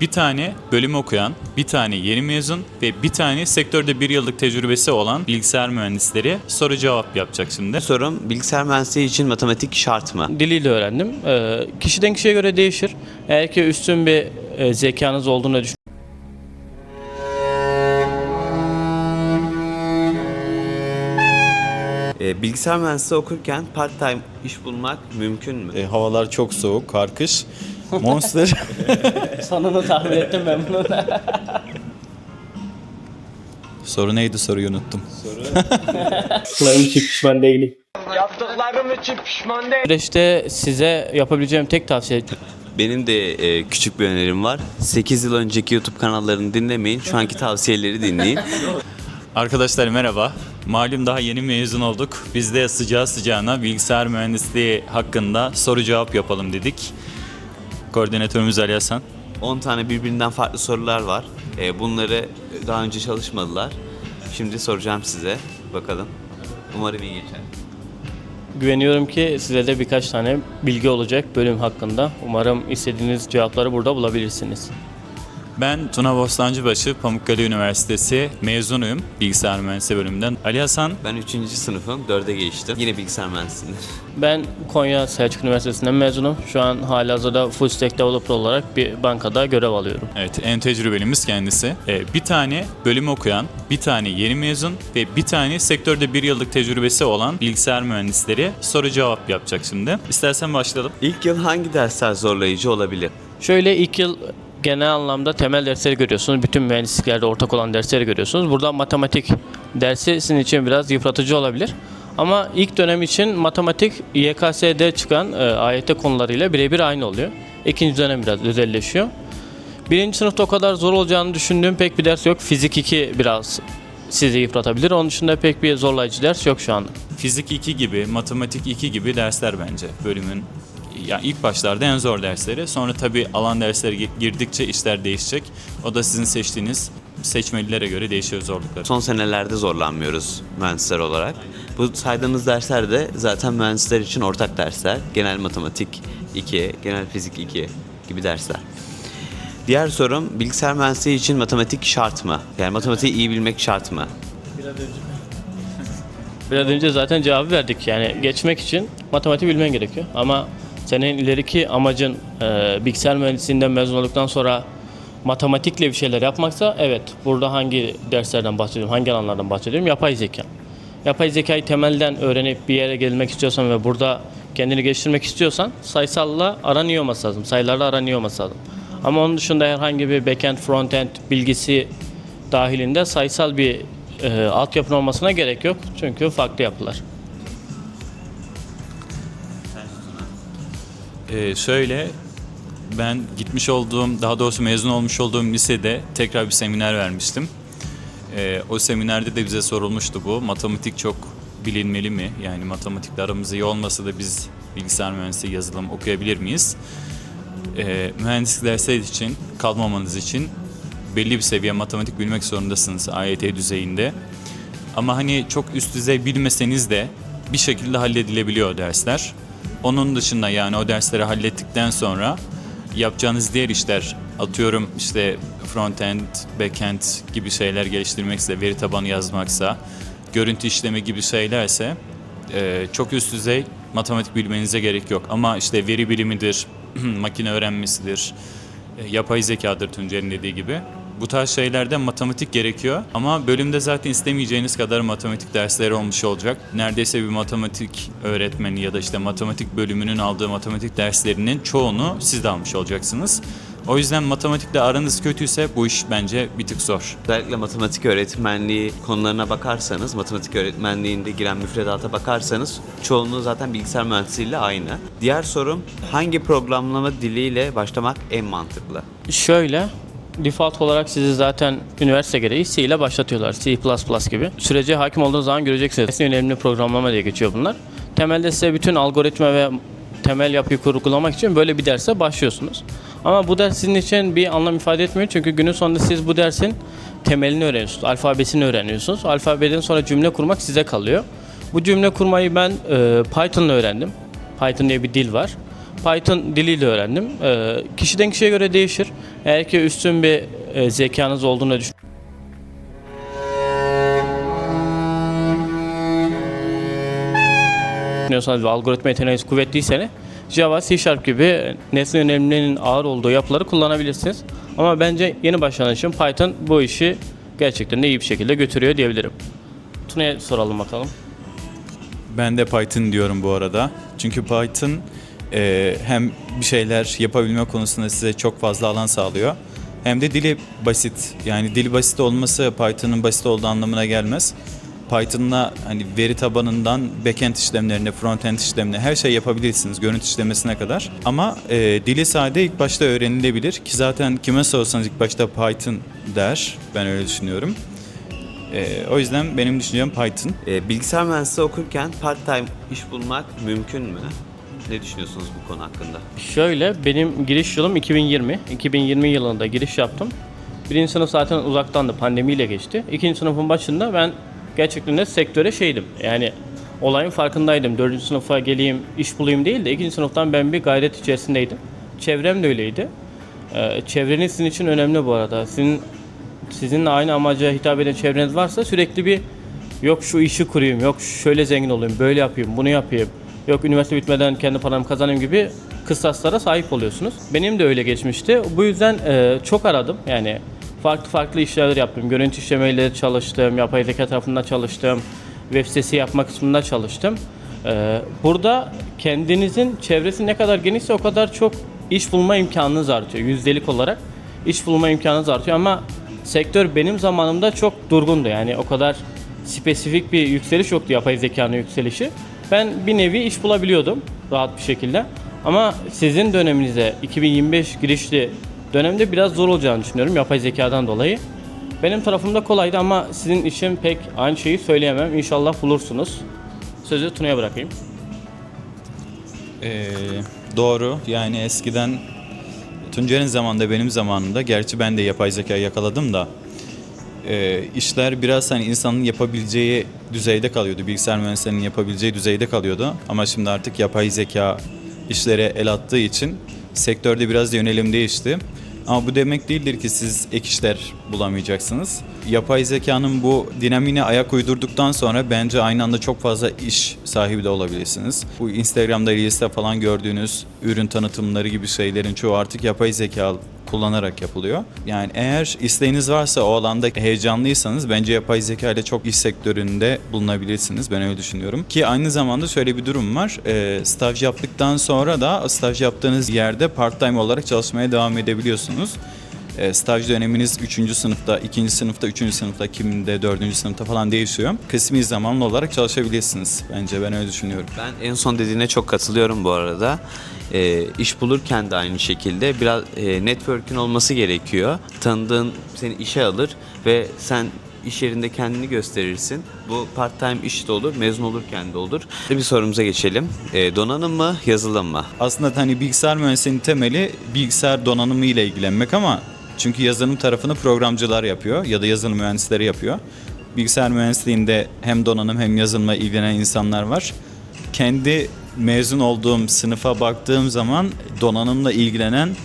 Bir tane bölüm okuyan, bir tane yeni mezun ve bir tane sektörde bir yıllık tecrübesi olan bilgisayar mühendisleri soru cevap yapacak şimdi. Sorum bilgisayar mühendisliği için matematik şart mı? diliyle öğrendim. Ee, kişiden kişiye göre değişir. Eğer ki üstün bir e, zekanız olduğunu düşün Ee, bilgisayar mühendisliği okurken part time iş bulmak mümkün mü? E, havalar çok soğuk, kar kış. Monster. Sonunu tahmin ettim ben bunu. Soru neydi soruyu unuttum. Kulağım için pişman değilim. Yaptıklarım için pişman değilim. Süreçte size yapabileceğim tek tavsiye Benim de e, küçük bir önerim var. 8 yıl önceki YouTube kanallarını dinlemeyin. Şu anki tavsiyeleri dinleyin. Arkadaşlar merhaba. Malum daha yeni mezun olduk. Biz de sıcağı sıcağına bilgisayar mühendisliği hakkında soru cevap yapalım dedik. Koordinatörümüz Ali Hasan. 10 tane birbirinden farklı sorular var. E, bunları daha önce çalışmadılar. Şimdi soracağım size. Bakalım. Umarım iyi geçer. güveniyorum ki size de birkaç tane bilgi olacak bölüm hakkında. Umarım istediğiniz cevapları burada bulabilirsiniz. Ben Tuna Bostancıbaşı Pamukkale Üniversitesi mezunuyum bilgisayar mühendisliği bölümünden. Ali Hasan Ben 3. sınıfım. 4'e geçtim. Yine bilgisayar mühendisliğinde. Ben Konya Selçuk Üniversitesi'nden mezunum. Şu an halihazırda full stack developer olarak bir bankada görev alıyorum. Evet, en tecrübelimiz kendisi. Ee, bir tane bölüm okuyan, bir tane yeni mezun ve bir tane sektörde bir yıllık tecrübesi olan bilgisayar mühendisleri soru cevap yapacak şimdi. İstersen başlayalım. İlk yıl hangi dersler zorlayıcı olabilir? Şöyle ilk yıl genel anlamda temel dersleri görüyorsunuz. Bütün mühendisliklerde ortak olan dersleri görüyorsunuz. Burada matematik dersi sizin için biraz yıpratıcı olabilir. Ama ilk dönem için matematik YKS'de çıkan e, AYT konularıyla birebir aynı oluyor. İkinci dönem biraz özelleşiyor. Birinci sınıfta o kadar zor olacağını düşündüğüm pek bir ders yok. Fizik 2 biraz sizi yıpratabilir. Onun dışında pek bir zorlayıcı ders yok şu anda. Fizik 2 gibi, matematik 2 gibi dersler bence bölümün ya ilk başlarda en zor dersleri. Sonra tabii alan dersleri gi- girdikçe işler değişecek. O da sizin seçtiğiniz seçmelilere göre değişiyor zorlukları. Son senelerde zorlanmıyoruz mühendisler olarak. Bu saydığımız dersler de zaten mühendisler için ortak dersler. Genel matematik 2, genel fizik 2 gibi dersler. Diğer sorum bilgisayar mühendisliği için matematik şart mı? Yani matematiği iyi bilmek şart mı? Biraz önce zaten cevabı verdik. Yani geçmek için matematik bilmen gerekiyor. Ama senin ileriki amacın e, bilgisayar mühendisliğinden mezun olduktan sonra matematikle bir şeyler yapmaksa evet burada hangi derslerden bahsediyorum, hangi alanlardan bahsediyorum? Yapay zeka. Yapay zekayı temelden öğrenip bir yere gelmek istiyorsan ve burada kendini geliştirmek istiyorsan sayısalla aran iyi olması lazım. Sayılarla aran iyi olması lazım. Ama onun dışında herhangi bir backend, frontend bilgisi dahilinde sayısal bir e, altyapın olmasına gerek yok. Çünkü farklı yapılar. Ee, şöyle ben gitmiş olduğum, daha doğrusu mezun olmuş olduğum lisede tekrar bir seminer vermiştim. Ee, o seminerde de bize sorulmuştu bu. Matematik çok bilinmeli mi? Yani matematikle aramız iyi olmasa da biz bilgisayar mühendisliği yazılım okuyabilir miyiz? Ee, mühendislik dersleri için, kalmamanız için belli bir seviye matematik bilmek zorundasınız AYT düzeyinde. Ama hani çok üst düzey bilmeseniz de bir şekilde halledilebiliyor dersler. Onun dışında yani o dersleri hallettikten sonra yapacağınız diğer işler atıyorum işte frontend, backend gibi şeyler geliştirmekse, veri tabanı yazmaksa, görüntü işleme gibi şeylerse e, çok üst düzey matematik bilmenize gerek yok. Ama işte veri bilimidir, makine öğrenmesidir, e, yapay zekadır Tuncer'in dediği gibi. Bu tarz şeylerde matematik gerekiyor ama bölümde zaten istemeyeceğiniz kadar matematik dersleri olmuş olacak. Neredeyse bir matematik öğretmeni ya da işte matematik bölümünün aldığı matematik derslerinin çoğunu siz de almış olacaksınız. O yüzden matematikle aranız kötüyse bu iş bence bir tık zor. Özellikle matematik öğretmenliği konularına bakarsanız, matematik öğretmenliğinde giren müfredata bakarsanız çoğunluğu zaten bilgisayar mühendisliğiyle aynı. Diğer sorum hangi programlama diliyle başlamak en mantıklı? Şöyle, default olarak sizi zaten üniversite gereği C ile başlatıyorlar. C++ gibi. Sürece hakim olduğunuz zaman göreceksiniz. En önemli programlama diye geçiyor bunlar. Temelde size bütün algoritma ve temel yapıyı kurgulamak için böyle bir derse başlıyorsunuz. Ama bu ders sizin için bir anlam ifade etmiyor. Çünkü günün sonunda siz bu dersin temelini öğreniyorsunuz. Alfabesini öğreniyorsunuz. Alfabeden sonra cümle kurmak size kalıyor. Bu cümle kurmayı ben e, Python'la öğrendim. Python diye bir dil var. Python diliyle öğrendim. Ee, kişiden kişiye göre değişir. Eğer ki üstün bir e, zekanız olduğunu düşünüyorsanız ve algoritma yeteneğiniz kuvvetliyse Java, C Sharp gibi nesne yönelimlerinin ağır olduğu yapıları kullanabilirsiniz. Ama bence yeni başlayan için Python bu işi gerçekten de iyi bir şekilde götürüyor diyebilirim. Tuna'ya soralım bakalım. Ben de Python diyorum bu arada. Çünkü Python e, hem bir şeyler yapabilme konusunda size çok fazla alan sağlıyor. Hem de dili basit. Yani dili basit olması Python'ın basit olduğu anlamına gelmez. Python'la hani veri tabanından backend işlemlerine, frontend işlemine her şey yapabilirsiniz görüntü işlemesine kadar. Ama e, dili sade ilk başta öğrenilebilir ki zaten kime sorsanız ilk başta Python der. Ben öyle düşünüyorum. E, o yüzden benim düşüncem Python. Ee, bilgisayar mühendisliği okurken part-time iş bulmak mümkün mü? Ne düşünüyorsunuz bu konu hakkında? Şöyle benim giriş yılım 2020. 2020 yılında giriş yaptım. Birinci sınıf zaten uzaktandı pandemiyle geçti. İkinci sınıfın başında ben gerçekten de sektöre şeydim. Yani olayın farkındaydım. Dördüncü sınıfa geleyim iş bulayım değil de ikinci sınıftan ben bir gayret içerisindeydim. Çevrem de öyleydi. Ee, çevreniz sizin için önemli bu arada. Sizin sizinle aynı amaca hitap eden çevreniz varsa sürekli bir yok şu işi kurayım, yok şöyle zengin olayım, böyle yapayım, bunu yapayım. Yok üniversite bitmeden kendi paramı kazanayım gibi kıstaslara sahip oluyorsunuz. Benim de öyle geçmişti. Bu yüzden e, çok aradım. Yani farklı farklı işler yaptım. Görüntü işlemeyle çalıştım, yapay zeka tarafında çalıştım. Web sitesi yapma kısmında çalıştım. E, burada kendinizin çevresi ne kadar genişse o kadar çok iş bulma imkanınız artıyor. Yüzdelik olarak iş bulma imkanınız artıyor ama sektör benim zamanımda çok durgundu. Yani o kadar spesifik bir yükseliş yoktu yapay zekanın yükselişi. Ben bir nevi iş bulabiliyordum rahat bir şekilde. Ama sizin döneminize 2025 girişli dönemde biraz zor olacağını düşünüyorum yapay zekadan dolayı. Benim tarafımda kolaydı ama sizin için pek aynı şeyi söyleyemem. İnşallah bulursunuz. Sözü Tuna'ya bırakayım. Ee, doğru. Yani eskiden Tuncer'in zamanında benim zamanımda gerçi ben de yapay zeka yakaladım da e, işler biraz hani insanın yapabileceği düzeyde kalıyordu. Bilgisayar mühendislerinin yapabileceği düzeyde kalıyordu. Ama şimdi artık yapay zeka işlere el attığı için sektörde biraz da yönelim değişti. Ama bu demek değildir ki siz ek işler bulamayacaksınız. Yapay zekanın bu dinamine ayak uydurduktan sonra bence aynı anda çok fazla iş sahibi de olabilirsiniz. Bu Instagram'da, Reels'te falan gördüğünüz ürün tanıtımları gibi şeylerin çoğu artık yapay zeka kullanarak yapılıyor. Yani eğer isteğiniz varsa o alanda heyecanlıysanız bence yapay zeka ile çok iş sektöründe bulunabilirsiniz. Ben öyle düşünüyorum. Ki aynı zamanda şöyle bir durum var. Ee, staj yaptıktan sonra da staj yaptığınız yerde part-time olarak çalışmaya devam edebiliyorsunuz. E, staj döneminiz 3. sınıfta, 2. sınıfta, 3. sınıfta, kiminde 4. sınıfta falan değişiyor. Kısmi zamanlı olarak çalışabilirsiniz. Bence ben öyle düşünüyorum. Ben en son dediğine çok katılıyorum bu arada. Ee, iş bulurken de aynı şekilde biraz e, network'ün olması gerekiyor. Tanıdığın seni işe alır ve sen iş yerinde kendini gösterirsin. Bu part time iş de olur, mezun olurken de olur. Bir sorumuza geçelim. Ee, donanım mı, yazılım mı? Aslında hani bilgisayar mühendisliğinin temeli bilgisayar donanımı ile ilgilenmek ama çünkü yazılım tarafını programcılar yapıyor ya da yazılım mühendisleri yapıyor. Bilgisayar mühendisliğinde hem donanım hem yazılımla ilgilenen insanlar var. Kendi mezun olduğum sınıfa baktığım zaman donanımla ilgilenen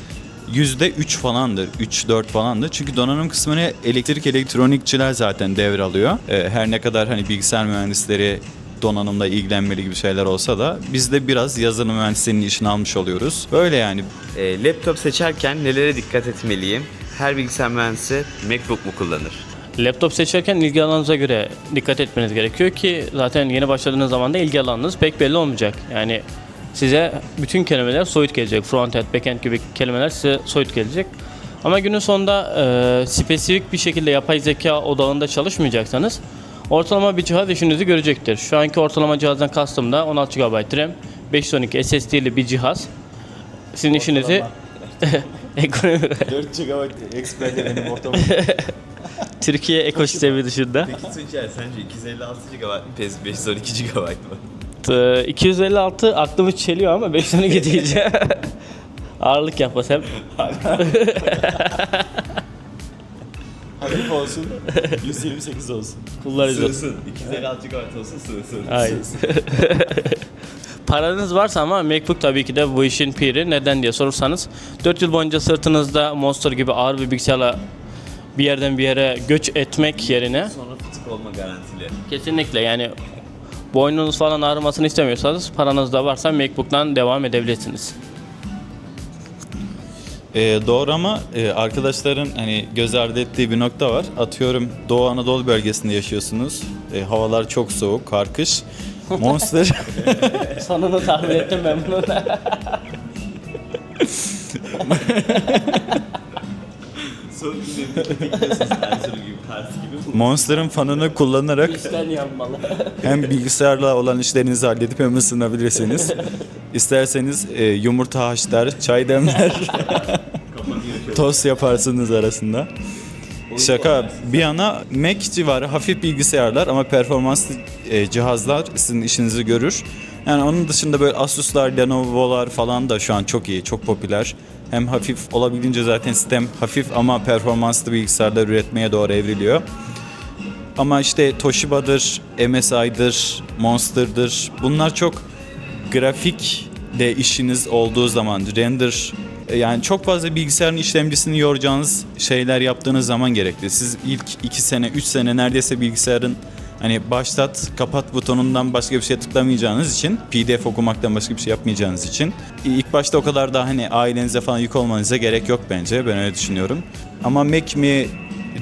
yüzde üç falandır. 3-4 falandır. Çünkü donanım kısmını elektrik elektronikçiler zaten devralıyor. Ee, her ne kadar hani bilgisayar mühendisleri donanımla ilgilenmeli gibi şeyler olsa da biz de biraz yazılım mühendisliğinin işini almış oluyoruz. Böyle yani Ee, laptop seçerken nelere dikkat etmeliyim? Her bilgisayar mühendisi MacBook mu kullanır? Laptop seçerken ilgi alanınıza göre dikkat etmeniz gerekiyor ki zaten yeni başladığınız zaman da ilgi alanınız pek belli olmayacak. Yani size bütün kelimeler soyut gelecek. Frontend, backend gibi kelimeler size soyut gelecek. Ama günün sonunda e, spesifik bir şekilde yapay zeka odağında çalışmayacaksanız ortalama bir cihaz işinizi görecektir. Şu anki ortalama cihazdan kastım da 16 GB RAM, 512 SSD'li bir cihaz. Sizin işinizi ekonomi 4 GB Xperia benim ortamım. Türkiye ekosistemi dışında. Peki Tuncer sence 256 GB mi 512 GB mı? Ee, 256 aklımı çeliyor ama 512 diyeceğim. Ağırlık yapmaz hem. Hafif olsun. 128 olsun. Kullanıcı. Sığsın. 256 GB olsun sığsın. Hayır. paranız varsa ama MacBook tabii ki de bu işin piri. Neden diye sorursanız 4 yıl boyunca sırtınızda Monster gibi ağır bir bilgisayarla bir yerden bir yere göç etmek yerine Sonra fıtık olma garantili. kesinlikle yani boynunuz falan ağrımasını istemiyorsanız paranız da varsa MacBook'tan devam edebilirsiniz. Ee, doğru ama e, arkadaşların hani göz ardı ettiği bir nokta var. Atıyorum Doğu Anadolu bölgesinde yaşıyorsunuz. E, havalar çok soğuk, kar kış. Monster Sonunu tahmin ettim ben bunu. Son Erzurum gibi, Kars gibi. Monster'ın fanını kullanarak İşten yanmalı. hem bilgisayarla olan işlerinizi halledip hem ısınabilirsiniz. İsterseniz e, yumurta haşlar, çay demler, tost yaparsınız arasında. Şaka bir yana Mac civarı hafif bilgisayarlar ama performanslı e, cihazlar sizin işinizi görür. Yani onun dışında böyle Asus'lar, Lenovo'lar falan da şu an çok iyi, çok popüler. Hem hafif olabildiğince zaten sistem hafif ama performanslı bilgisayarlar üretmeye doğru evriliyor. Ama işte Toshiba'dır, MSI'dır, Monster'dır. Bunlar çok grafik de işiniz olduğu zaman render yani çok fazla bilgisayarın işlemcisini yoracağınız şeyler yaptığınız zaman gerekli. Siz ilk 2 sene, 3 sene neredeyse bilgisayarın hani başlat, kapat butonundan başka bir şey tıklamayacağınız için, PDF okumaktan başka bir şey yapmayacağınız için ilk başta o kadar da hani ailenize falan yük olmanıza gerek yok bence. Ben öyle düşünüyorum. Ama Mac mi,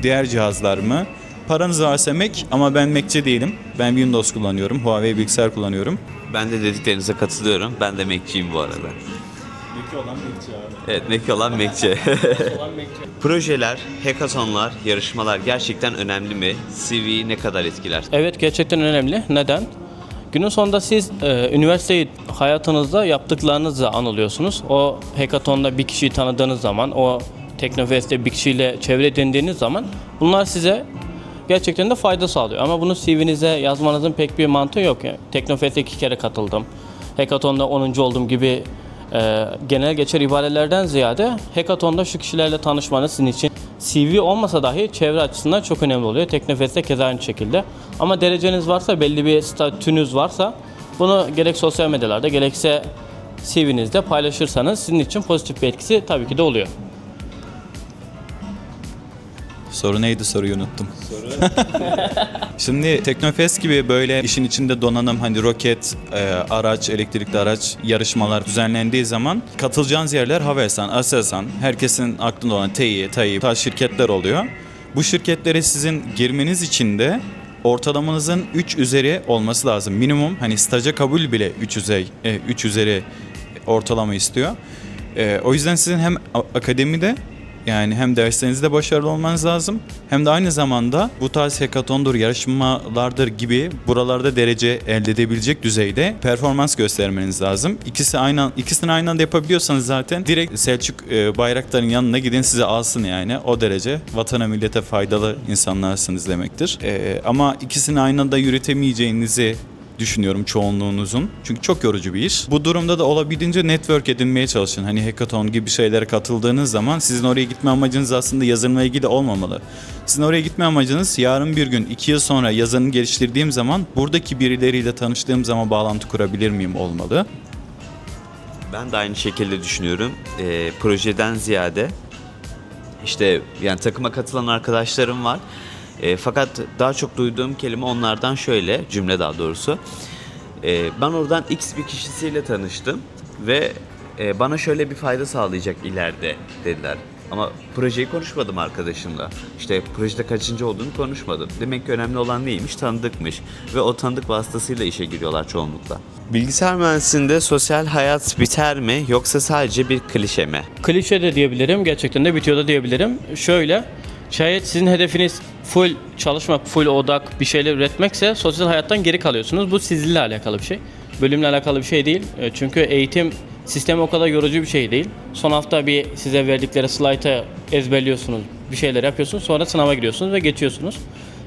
diğer cihazlar mı? Paranız varsa Mac ama ben Mac'ci değilim. Ben Windows kullanıyorum. Huawei bilgisayar kullanıyorum. Ben de dediklerinize katılıyorum. Ben de Mac'ciyim bu arada. Mac olan Mac'ci abi. Evet, Mac olan Mac'ci. Projeler, hackathonlar, yarışmalar gerçekten önemli mi? CV'yi ne kadar etkiler? Evet gerçekten önemli. Neden? Günün sonunda siz e, üniversiteyi hayatınızda yaptıklarınızla anılıyorsunuz. O hackathonda bir kişiyi tanıdığınız zaman, o Teknofest'te bir kişiyle çevre edindiğiniz zaman bunlar size gerçekten de fayda sağlıyor. Ama bunu CV'nize yazmanızın pek bir mantığı yok. Yani Teknofest'e iki kere katıldım. Hackathon'da 10. oldum gibi e, genel geçer ibarelerden ziyade hackathon'da şu kişilerle tanışmanız sizin için CV olmasa dahi çevre açısından çok önemli oluyor. Teknofest'te keza aynı şekilde. Ama dereceniz varsa, belli bir statünüz varsa bunu gerek sosyal medyalarda gerekse CV'nizde paylaşırsanız sizin için pozitif bir etkisi tabii ki de oluyor. Soru neydi soruyu unuttum. Şimdi Teknofest gibi böyle işin içinde donanım hani roket, e, araç, elektrikli araç yarışmalar düzenlendiği zaman katılacağınız yerler Havelsan, Aselsan, herkesin aklında olan Tİ, TAİ, tarz şirketler oluyor. Bu şirketlere sizin girmeniz için de ortalamanızın 3 üzeri olması lazım. Minimum hani staja kabul bile 3 üzeri, 3 üzeri ortalama istiyor. E, o yüzden sizin hem akademide yani hem derslerinizde başarılı olmanız lazım hem de aynı zamanda bu tarz hackathondur, yarışmalardır gibi buralarda derece elde edebilecek düzeyde performans göstermeniz lazım. İkisi aynı ikisini aynı anda yapabiliyorsanız zaten direkt Selçuk e, Bayraktar'ın yanına gidin size alsın yani. O derece vatana millete faydalı insanlarsınız demektir. E, ama ikisini aynı anda yürütemeyeceğinizi düşünüyorum çoğunluğunuzun. Çünkü çok yorucu bir iş. Bu durumda da olabildiğince network edinmeye çalışın. Hani hackathon gibi şeylere katıldığınız zaman sizin oraya gitme amacınız aslında yazılımla ilgili olmamalı. Sizin oraya gitme amacınız yarın bir gün, iki yıl sonra yazılımı geliştirdiğim zaman buradaki birileriyle tanıştığım zaman bağlantı kurabilir miyim olmalı. Ben de aynı şekilde düşünüyorum. Ee, projeden ziyade işte yani takıma katılan arkadaşlarım var. Ee, fakat daha çok duyduğum kelime onlardan şöyle cümle daha doğrusu. Ee, ben oradan X bir kişisiyle tanıştım ve e, bana şöyle bir fayda sağlayacak ileride dediler. Ama projeyi konuşmadım arkadaşımla. İşte projede kaçıncı olduğunu konuşmadım. Demek ki önemli olan neymiş? Tanıdıkmış. Ve o tanıdık vasıtasıyla işe giriyorlar çoğunlukla. Bilgisayar mühendisliğinde sosyal hayat biter mi yoksa sadece bir klişe mi? Klişe de diyebilirim, gerçekten de bitiyor da diyebilirim. Şöyle, şayet sizin hedefiniz full çalışmak, full odak bir şeyler üretmekse sosyal hayattan geri kalıyorsunuz. Bu sizinle alakalı bir şey. Bölümle alakalı bir şey değil. E, Çünkü eğitim sistemi o kadar yorucu bir şey değil. Son hafta bir size verdikleri slaytı ezberliyorsunuz, bir şeyler yapıyorsunuz, sonra sınava giriyorsunuz ve geçiyorsunuz.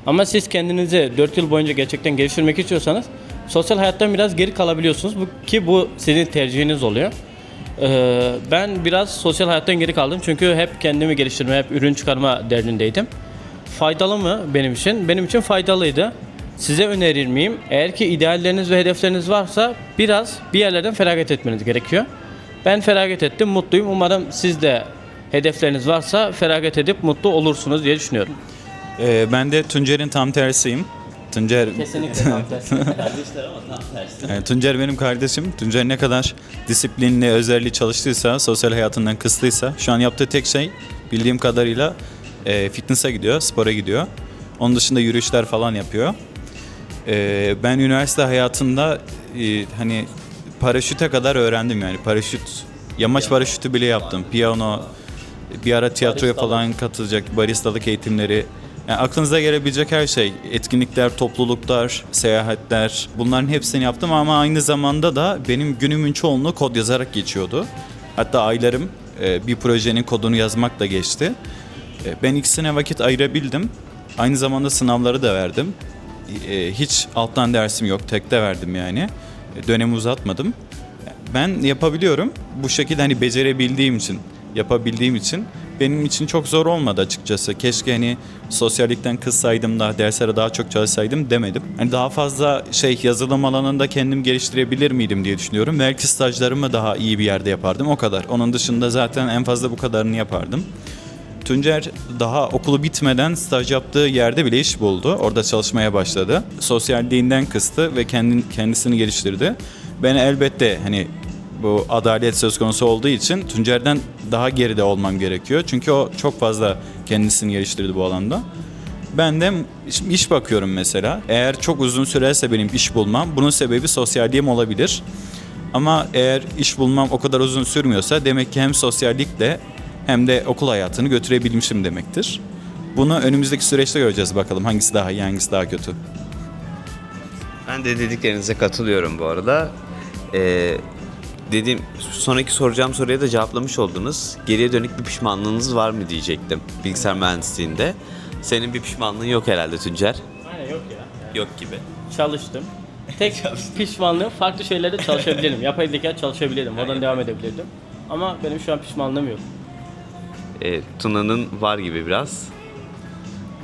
Ama siz kendinizi 4 yıl boyunca gerçekten geliştirmek istiyorsanız sosyal hayattan biraz geri kalabiliyorsunuz. Bu, ki bu sizin tercihiniz oluyor. Ee, ben biraz sosyal hayattan geri kaldım çünkü hep kendimi geliştirme, hep ürün çıkarma derdindeydim. Faydalı mı benim için? Benim için faydalıydı. size önerir miyim? Eğer ki idealleriniz ve hedefleriniz varsa biraz bir yerlerden feragat etmeniz gerekiyor. Ben feragat ettim, mutluyum. Umarım siz de hedefleriniz varsa feragat edip mutlu olursunuz diye düşünüyorum. Ee, ben de Tuncer'in tam tersiyim. Tuncer Kesinlikle. Yani Tuncer benim kardeşim. Tuncer ne kadar disiplinli, özelliği çalıştıysa, sosyal hayatından kıstıysa şu an yaptığı tek şey bildiğim kadarıyla e, fitness'a gidiyor, spora gidiyor. Onun dışında yürüyüşler falan yapıyor. E, ben üniversite hayatında e, hani paraşüte kadar öğrendim yani paraşüt, yamaç paraşütü bile yaptım. Piyano, bir ara tiyatroya falan katılacak baristalık eğitimleri. Yani aklınıza gelebilecek her şey, etkinlikler, topluluklar, seyahatler bunların hepsini yaptım ama aynı zamanda da benim günümün çoğunluğu kod yazarak geçiyordu. Hatta aylarım e, bir projenin kodunu yazmakla geçti. E, Ben ikisine vakit ayırabildim. Aynı zamanda sınavları da verdim. E, Hiç alttan dersim yok, tekte verdim yani. Dönemi uzatmadım. Ben yapabiliyorum. Bu şekilde hani becerebildiğim için, yapabildiğim için benim için çok zor olmadı açıkçası. Keşke hani sosyallikten kıssaydım da derslere daha çok çalışsaydım demedim. Hani daha fazla şey yazılım alanında kendim geliştirebilir miydim diye düşünüyorum. Belki stajlarımı daha iyi bir yerde yapardım o kadar. Onun dışında zaten en fazla bu kadarını yapardım. Tuncer daha okulu bitmeden staj yaptığı yerde bile iş buldu. Orada çalışmaya başladı. Sosyalliğinden kıstı ve kendin, kendisini geliştirdi. Ben elbette hani bu adalet söz konusu olduğu için Tuncer'den daha geride olmam gerekiyor. Çünkü o çok fazla kendisini geliştirdi bu alanda. Ben de iş, bakıyorum mesela. Eğer çok uzun sürerse benim iş bulmam, bunun sebebi sosyalliğim olabilir. Ama eğer iş bulmam o kadar uzun sürmüyorsa demek ki hem sosyallikle hem de okul hayatını götürebilmişim demektir. Bunu önümüzdeki süreçte göreceğiz bakalım hangisi daha iyi, hangisi daha kötü. Ben de dediklerinize katılıyorum bu arada. Ee, dediğim sonraki soracağım soruya da cevaplamış oldunuz. Geriye dönük bir pişmanlığınız var mı diyecektim bilgisayar mühendisliğinde. Senin bir pişmanlığın yok herhalde Tuncer. Aynen yok ya. Yok gibi. Çalıştım. Tek pişmanlığım farklı şeylerde çalışabilirim. Yapay zeka çalışabilirim. Oradan devam edebilirdim. Ama benim şu an pişmanlığım yok. Ee, Tuna'nın var gibi biraz.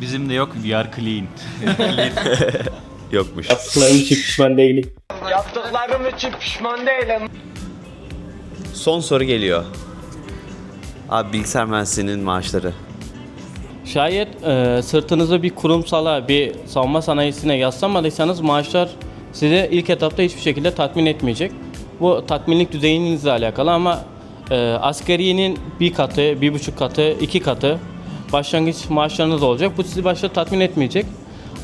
Bizim de yok VR clean. Yokmuş. Yaptıklarım için pişman değilim. Yaptıklarım için pişman değilim. Son soru geliyor. Abi bilgisayar mühendisliğinin maaşları. Şayet e, sırtınızı bir kurumsala, bir savunma sanayisine yaslamadıysanız maaşlar size ilk etapta hiçbir şekilde tatmin etmeyecek. Bu tatminlik düzeyinizle alakalı ama e, asgariyenin bir katı, bir buçuk katı, iki katı başlangıç maaşlarınız olacak. Bu sizi başta tatmin etmeyecek.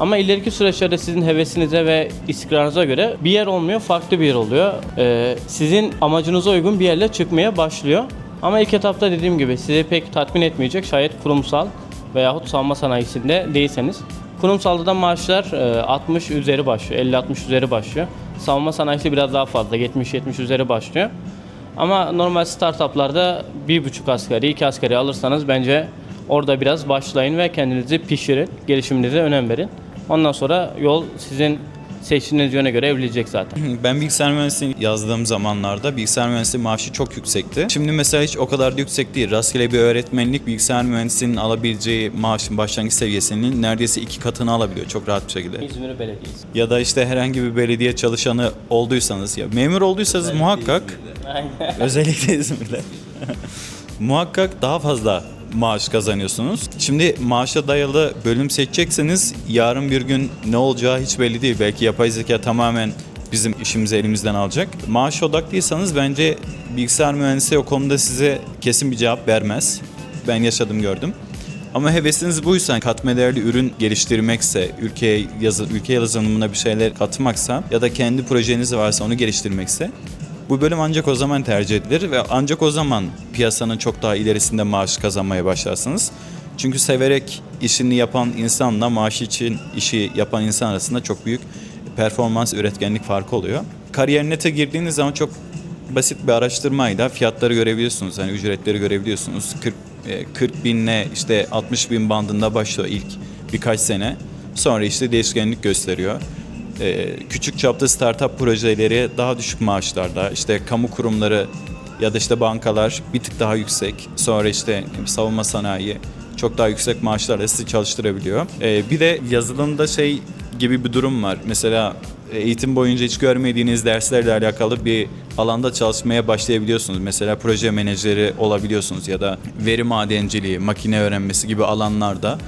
Ama ileriki süreçlerde sizin hevesinize ve istikrarınıza göre bir yer olmuyor, farklı bir yer oluyor. E, sizin amacınıza uygun bir yerle çıkmaya başlıyor. Ama ilk etapta dediğim gibi sizi pek tatmin etmeyecek şayet kurumsal veyahut savunma sanayisinde değilseniz. Kurumsalda da maaşlar e, 60 üzeri başlıyor, 50-60 üzeri başlıyor. Savunma sanayisi biraz daha fazla, 70-70 üzeri başlıyor. Ama normal startuplarda bir buçuk asgari, iki asgari alırsanız bence orada biraz başlayın ve kendinizi pişirin, gelişiminize önem verin. Ondan sonra yol sizin seçtiğiniz yöne göre evrilecek zaten. Ben bilgisayar mühendisliği yazdığım zamanlarda bilgisayar mühendisliği maaşı çok yüksekti. Şimdi mesela hiç o kadar da yüksek değil. Rastgele bir öğretmenlik bilgisayar mühendisliğinin alabileceği maaşın başlangıç seviyesinin neredeyse iki katını alabiliyor çok rahat bir şekilde. İzmir Belediyesi. Ya da işte herhangi bir belediye çalışanı olduysanız ya memur olduysanız muhakkak özellikle İzmir'de muhakkak daha fazla maaş kazanıyorsunuz. Şimdi maaşa dayalı bölüm seçecekseniz yarın bir gün ne olacağı hiç belli değil. Belki yapay zeka tamamen bizim işimizi elimizden alacak. Maaş odaklıysanız bence bilgisayar mühendisliği o konuda size kesin bir cevap vermez. Ben yaşadım gördüm. Ama hevesiniz buysa katma değerli ürün geliştirmekse, ülkeye yazı, ülke yazılımına bir şeyler katmaksa ya da kendi projeniz varsa onu geliştirmekse bu bölüm ancak o zaman tercih edilir ve ancak o zaman piyasanın çok daha ilerisinde maaş kazanmaya başlarsınız. Çünkü severek işini yapan insanla maaş için işi yapan insan arasında çok büyük performans, üretkenlik farkı oluyor. Kariyer.net'e girdiğiniz zaman çok basit bir araştırmayla fiyatları görebiliyorsunuz. Yani ücretleri görebiliyorsunuz. 40, e, 40 binle işte 60 bin bandında başlıyor ilk birkaç sene. Sonra işte değişkenlik gösteriyor. E, küçük çapta startup projeleri daha düşük maaşlarda, işte kamu kurumları ya da işte bankalar bir tık daha yüksek. Sonra işte savunma sanayi çok daha yüksek maaşlarla sizi çalıştırabiliyor. E, bir de yazılımda şey gibi bir durum var. Mesela eğitim boyunca hiç görmediğiniz derslerle alakalı bir alanda çalışmaya başlayabiliyorsunuz. Mesela proje menajeri olabiliyorsunuz ya da veri madenciliği, makine öğrenmesi gibi alanlarda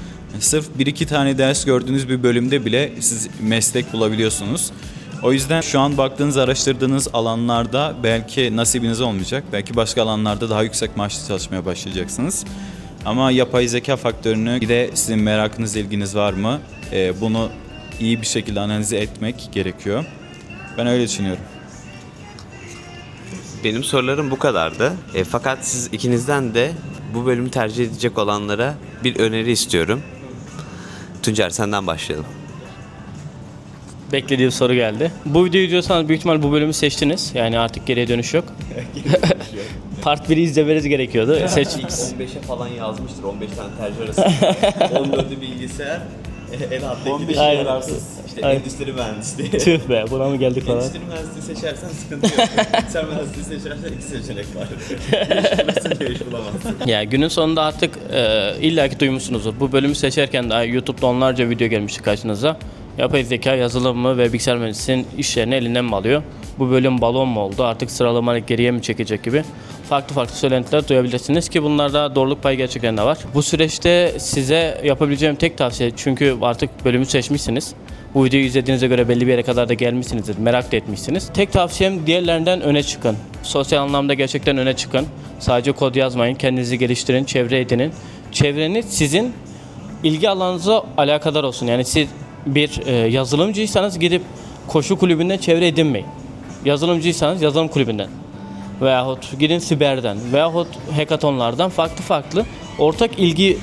sırf bir iki tane ders gördüğünüz bir bölümde bile siz meslek bulabiliyorsunuz. O yüzden şu an baktığınız, araştırdığınız alanlarda belki nasibiniz olmayacak. Belki başka alanlarda daha yüksek maaşlı çalışmaya başlayacaksınız. Ama yapay zeka faktörünü bir de sizin merakınız, ilginiz var mı? Ee, bunu iyi bir şekilde analiz etmek gerekiyor. Ben öyle düşünüyorum. Benim sorularım bu kadardı. E, fakat siz ikinizden de bu bölümü tercih edecek olanlara bir öneri istiyorum. Tuncer senden başlayalım. Beklediğim soru geldi. Bu videoyu izliyorsanız büyük ihtimal bu bölümü seçtiniz. Yani artık geriye dönüş yok. Part 1'i izlemeniz gerekiyordu. Seç. 15'e falan yazmıştır 15 tane tercih arasında. 14'ü bilgisayar, en alttaki de Aynen. yararsız. İşte Aynen. endüstri mühendisliği. Tüh be buna mı geldik falan. Endüstri mühendisliği seçersen sıkıntı yok. Sen mühendisliği seçersen iki seçenek var. İş bulursun ya iş bulamazsın. Ya günün sonunda artık e, illaki duymuşsunuzdur. Bu bölümü seçerken daha YouTube'da onlarca video gelmişti karşınıza. Yapay zeka yazılımı ve bilgisayar mühendisinin işlerini elinden mi alıyor? Bu bölüm balon mu oldu? Artık sıralamayı geriye mi çekecek gibi farklı farklı söylentiler duyabilirsiniz ki bunlarda doğruluk payı gerçekten de var. Bu süreçte size yapabileceğim tek tavsiye çünkü artık bölümü seçmişsiniz. Bu videoyu izlediğinize göre belli bir yere kadar da gelmişsinizdir, merak da etmişsiniz. Tek tavsiyem diğerlerinden öne çıkın. Sosyal anlamda gerçekten öne çıkın. Sadece kod yazmayın, kendinizi geliştirin, çevre edinin. Çevreniz sizin ilgi alanınıza alakadar olsun. Yani siz bir e, yazılımcıysanız gidip koşu kulübünden çevre edinmeyin. Yazılımcıysanız yazılım kulübünden veyahut gidin siberden veyahut hackathonlardan farklı farklı ortak ilgi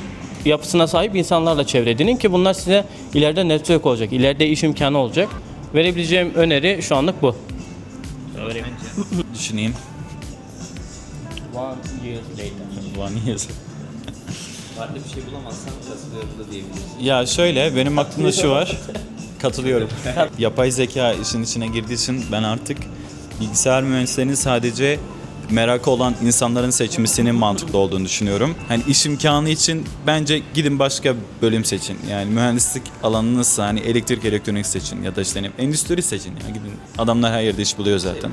yapısına sahip insanlarla çevre edinin ki bunlar size ileride network olacak, ileride iş imkanı olacak. Verebileceğim öneri şu anlık bu. Düşüneyim. One year later. One year. Farklı bir şey bulamazsan katılıyorum da diyebiliriz. Ya şöyle benim aklımda şu var. Katılıyorum. Yapay zeka işin içine girdiği için ben artık bilgisayar mühendislerinin sadece merakı olan insanların seçmesinin mantıklı olduğunu düşünüyorum. Hani iş imkanı için bence gidin başka bölüm seçin. Yani mühendislik alanınızsa hani elektrik elektronik seçin ya da işte hani endüstri seçin. Ya gidin adamlar her yerde iş buluyor zaten.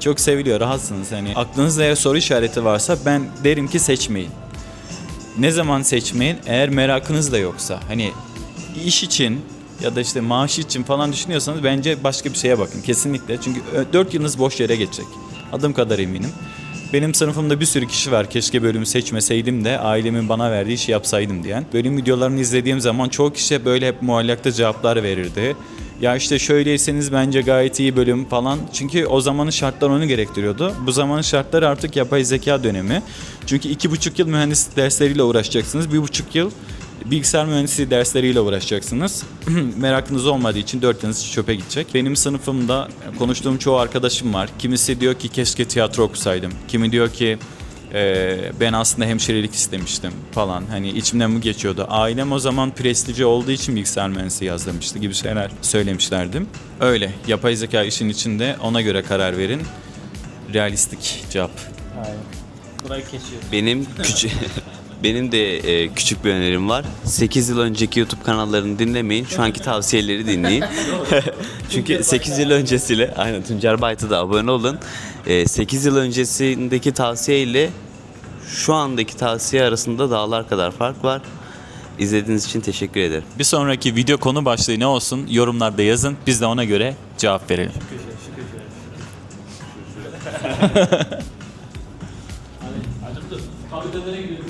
Çok seviliyor, rahatsınız. Hani aklınızda eğer soru işareti varsa ben derim ki seçmeyin. Ne zaman seçmeyin? Eğer merakınız da yoksa. Hani iş için ya da işte maaş için falan düşünüyorsanız bence başka bir şeye bakın. Kesinlikle. Çünkü 4 yılınız boş yere geçecek. Adım kadar eminim. Benim sınıfımda bir sürü kişi var. Keşke bölümü seçmeseydim de ailemin bana verdiği işi yapsaydım diyen. Bölüm videolarını izlediğim zaman çoğu kişi böyle hep muallakta cevaplar verirdi. Ya işte şöyleyseniz bence gayet iyi bölüm falan. Çünkü o zamanın şartları onu gerektiriyordu. Bu zamanın şartları artık yapay zeka dönemi. Çünkü iki buçuk yıl mühendislik dersleriyle uğraşacaksınız. Bir buçuk yıl bilgisayar mühendisliği dersleriyle uğraşacaksınız. Merakınız olmadığı için dört yılınız çöpe gidecek. Benim sınıfımda konuştuğum çoğu arkadaşım var. Kimisi diyor ki keşke tiyatro okusaydım. Kimi diyor ki "Ee, ben aslında hemşirelik istemiştim falan. Hani içimden bu geçiyordu. Ailem o zaman prestiji olduğu için bilgisayar mühendisliği yazdırmıştı gibi şeyler söylemişlerdim. Öyle. Yapay zeka işin içinde ona göre karar verin. Realistik cevap. Aynen. Burayı kesiyor. Benim küçük benim de e, küçük bir önerim var. 8 yıl önceki YouTube kanallarını dinlemeyin. Şu anki tavsiyeleri dinleyin. Çünkü 8 yıl öncesiyle aynen Tuncer Bayt'a da abone olun. E, 8 yıl öncesindeki tavsiye ile şu andaki tavsiye arasında dağlar kadar fark var. İzlediğiniz için teşekkür ederim. Bir sonraki video konu başlığı ne olsun yorumlarda yazın. Biz de ona göre cevap verelim. Fabrikalara gidiyoruz.